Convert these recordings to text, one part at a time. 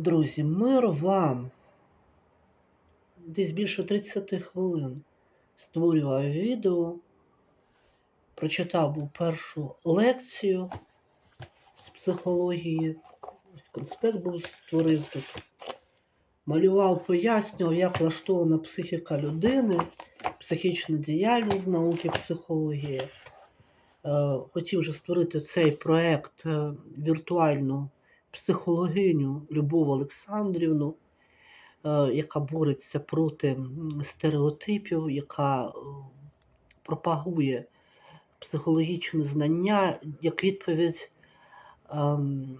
Друзі, мир вам. Десь більше 30 хвилин створював відео. Прочитав був першу лекцію з психології. Ось конспект був створив тут. Малював, пояснював, як влаштована психіка людини, психічна діяльність науки психології. Е, Хотів вже створити цей проект е, віртуальну психологиню Любов Олександрівну, е, яка бореться проти стереотипів, яка е, пропагує психологічне знання як відповідь ем,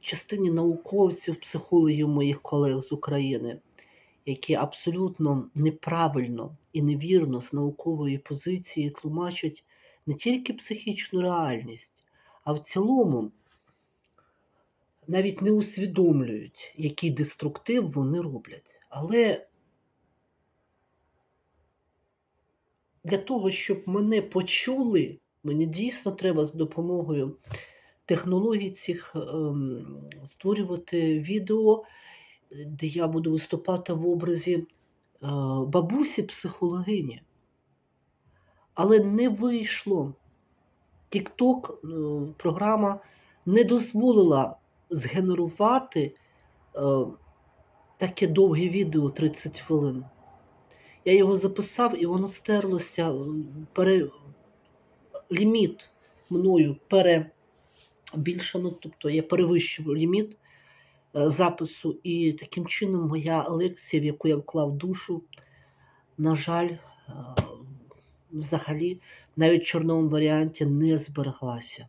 частині науковців, психологів моїх колег з України, які абсолютно неправильно і невірно з наукової позиції тлумачать не тільки психічну реальність, а в цілому навіть не усвідомлюють, який деструктив вони роблять. Але для того, щоб мене почули, мені дійсно треба з допомогою технологій цих ем, створювати відео, де я буду виступати в образі е, бабусі психологині. Але не вийшло. TikTok, е, програма не дозволила згенерувати е, таке довге відео 30 хвилин. Я його записав і воно стерлося. е, Пере... Ліміт мною перебільшено, тобто я перевищив ліміт е, запису, і таким чином моя лекція, в яку я вклав душу, на жаль, е, взагалі навіть в чорному варіанті не збереглася.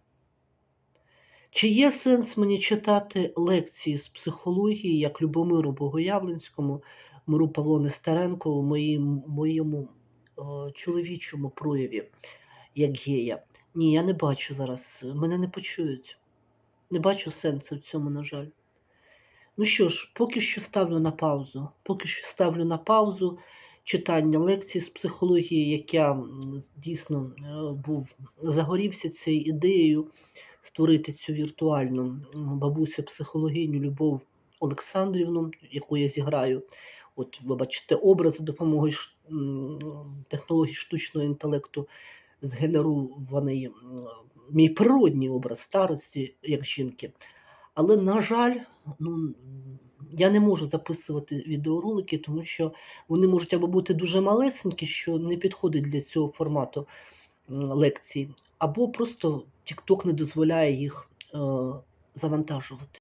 Чи є сенс мені читати лекції з психології, як Любомиру Богоявленському, Миру Павло Нестеренко у моїм, моєму е, чоловічому прояві, як гея? Ні, я не бачу зараз, мене не почують. Не бачу сенсу в цьому, на жаль. Ну що ж, поки що ставлю на паузу. Поки що ставлю на паузу читання лекцій з психології, як я дійсно е, був загорівся цією ідеєю створити цю віртуальну бабусю психологиню Любов Олександрівну, яку я зіграю. От, ви бачите, образ за допомогою технологій штучного інтелекту згенерований мій природній образ старості як жінки. Але, на жаль, ну, я не можу записувати відеоролики, тому що вони можуть або бути дуже малесенькі, що не підходить для цього формату лекцій, або просто TikTok не дозволяє їх е, завантажувати.